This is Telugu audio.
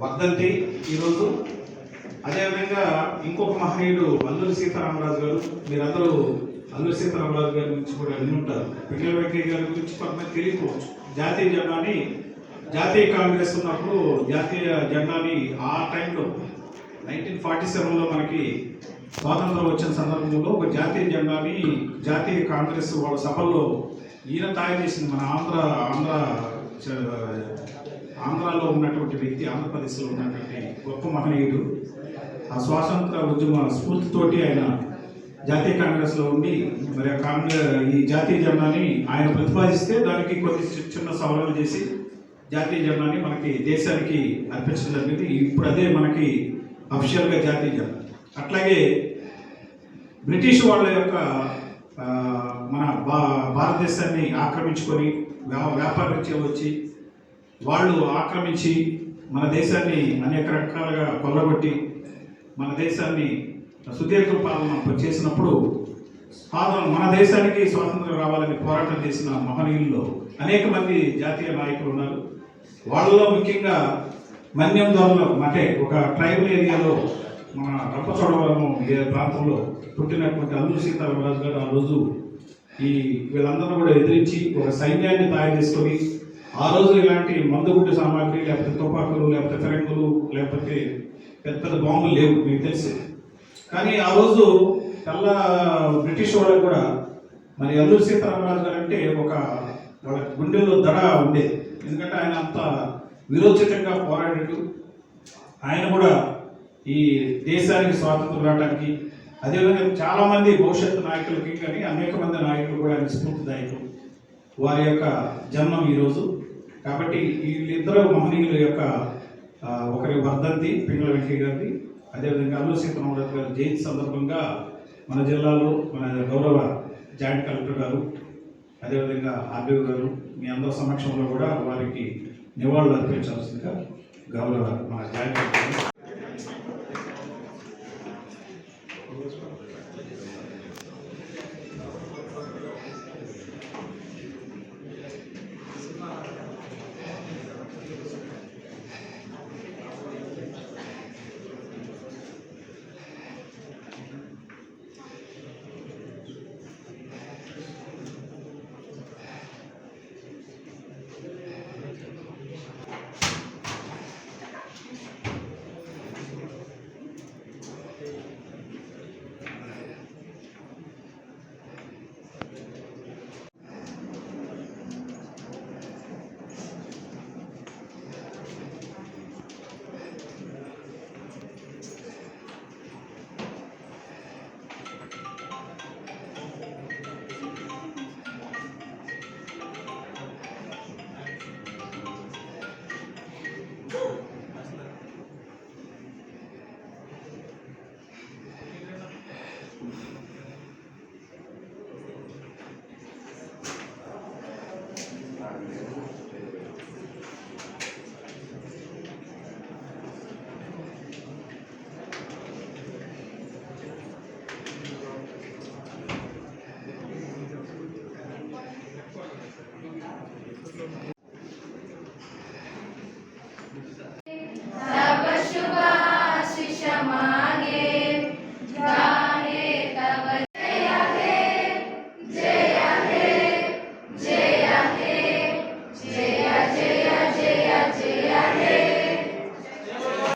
వర్ధంతి ఈరోజు అదేవిధంగా ఇంకొక మహనీయుడు అల్లూరి సీతారామరాజు గారు మీరందరూ అల్లూరి సీతారామరాజు గారి గురించి కూడా వినుంటారు పిల్లల వెంకయ్య గారి గురించి కొంతమంది తెలియకపోవచ్చు. జాతీయ జెండాని జాతీయ కాంగ్రెస్ ఉన్నప్పుడు జాతీయ జెండాని ఆ టైంలో నైన్టీన్ ఫార్టీ సెవెన్లో మనకి స్వాతంత్రం వచ్చిన సందర్భంలో ఒక జాతీయ జెండాని జాతీయ కాంగ్రెస్ వాళ్ళ సభల్లో ఈయన తయారు చేసింది మన ఆంధ్ర ఆంధ్ర ఆంధ్రాలో ఉన్నటువంటి వ్యక్తి ఆంధ్రప్రదేశ్లో ఉన్నటువంటి గొప్ప మహనీయుడు. ఆ స్వాతంత్ర ఉద్యమ స్ఫూర్తితోటి ఆయన జాతీయ కాంగ్రెస్లో ఉండి మరి కాంగ్రెస్ ఈ జాతీయ జెండాని ఆయన ప్రతిపాదిస్తే దానికి కొన్ని చిన్న సవరణలు చేసి జాతీయ జెండాని మనకి దేశానికి అర్పించడం జరిగింది. ఇప్పుడు అదే మనకి అఫిషియల్గా జాతీయ జెండా. అట్లాగే బ్రిటిష్ వాళ్ళ యొక్క మన భా భారతదేశాన్ని ఆక్రమించుకొని వ్యా- వ్యాపార రీత్యా వచ్చి వాళ్ళు ఆక్రమించి మన దేశాన్ని అనేక రకాలుగా కొల్లగొట్టి మన దేశాన్ని సుదీర్ఘ పాలన చేసినప్పుడు పాలన మన దేశానికి స్వాతంత్రం రావాలని పోరాటం చేసిన మహనీయుల్లో అనేక మంది జాతీయ నాయకులు ఉన్నారు. వాళ్ళలో ముఖ్యంగా మన్యం దొరలో అంటే ఒక ట్రైబల్ ఏరియాలో మన రంపచోడవరం ప్రాంతంలో పుట్టినటువంటి అల్లూరి సీతారామరాజు గారు ఆ రోజు ఈ వీళ్ళందరూ కూడా ఎదిరించి ఒక సైన్యాన్ని తయారు చేసుకొని ఆ రోజు ఇలాంటి మందుగుడ్డు సామాగ్రి లేకపోతే తుపాకులు లేకపోతే ఫిరంగులు లేకపోతే పెద్ద పెద్ద బాంబులు లేవు మీకు తెలిసి. కానీ ఆ రోజు తెల్ల బ్రిటిష్ వాళ్ళకు కూడా మరి అల్లూరు సీతారామరాజు గారు అంటే ఒక వాళ్ళ గుండెల్లో దడ ఉండేది ఎందుకంటే ఆయన అంత విరోచితంగా పోరాడాడు. ఆయన కూడా ఈ దేశానికి స్వాతంత్రం రావడానికి అదేవిధంగా చాలామంది భవిష్యత్తు నాయకులకి కానీ అనేక మంది నాయకులు కూడా ఆయన స్ఫూర్తిదాయకులు వారి యొక్క జన్మం ఈరోజు కాబట్టి వీళ్ళిద్దరు మహనీయుల యొక్క ఒకరి వర్ధంతి పింగళ వెంకయ్య గారిది అదేవిధంగా అల్లు సీతారామరాజు గారి జయంతి సందర్భంగా మన జిల్లాలో మన గౌరవ జాయింట్ కలెక్టర్ గారు అదేవిధంగా ఆర్బీఓ గారు మీ అందరి సమక్షంలో కూడా వారికి నివాళులు అర్పించాల్సిందిగా గౌరవ మన జాయింట్ కలెక్టర్